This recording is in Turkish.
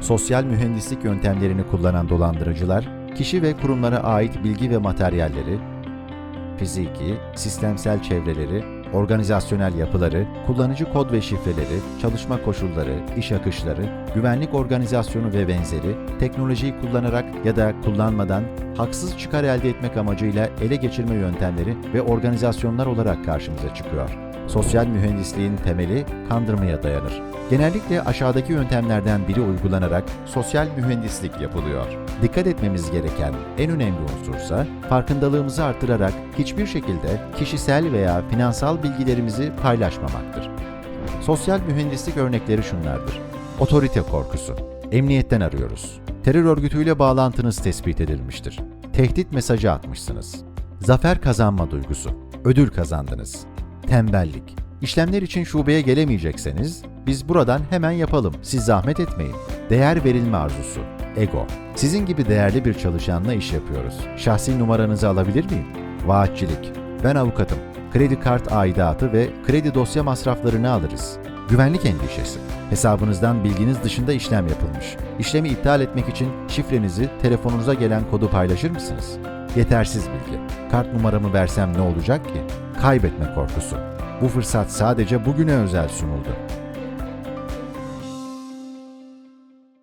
Sosyal mühendislik yöntemlerini kullanan dolandırıcılar, kişi ve kurumlara ait bilgi ve materyalleri, fiziki, sistemsel çevreleri, organizasyonel yapıları, kullanıcı kod ve şifreleri, çalışma koşulları, iş akışları, güvenlik organizasyonu ve benzeri teknolojiyi kullanarak ya da kullanmadan haksız çıkar elde etmek amacıyla ele geçirme yöntemleri ve organizasyonlar olarak karşımıza çıkıyor. Sosyal mühendisliğin temeli kandırmaya dayanır. Genellikle aşağıdaki yöntemlerden biri uygulanarak sosyal mühendislik yapılıyor. Dikkat etmemiz gereken en önemli unsursa farkındalığımızı artırarak hiçbir şekilde kişisel veya finansal bilgilerimizi paylaşmamaktır. Sosyal mühendislik örnekleri şunlardır. Otorite korkusu. Emniyetten arıyoruz. Terör örgütüyle bağlantınız tespit edilmiştir. Tehdit mesajı atmışsınız. Zafer kazanma duygusu. Ödül kazandınız. Tembellik. İşlemler için şubeye gelemeyecekseniz biz buradan hemen yapalım. Siz zahmet etmeyin. Değer verilme arzusu. Ego. Sizin gibi değerli bir çalışanla iş yapıyoruz. Şahsi numaranızı alabilir miyim? Vaatçilik. Ben avukatım. Kredi kart aidatı ve kredi dosya masraflarını alırız. Güvenlik endişesi. Hesabınızdan bilginiz dışında işlem yapılmış. İşlemi iptal etmek için şifrenizi, telefonunuza gelen kodu paylaşır mısınız? Yetersiz bilgi. Kart numaramı versem ne olacak ki? Kaybetme korkusu. Bu fırsat sadece bugüne özel sunuldu.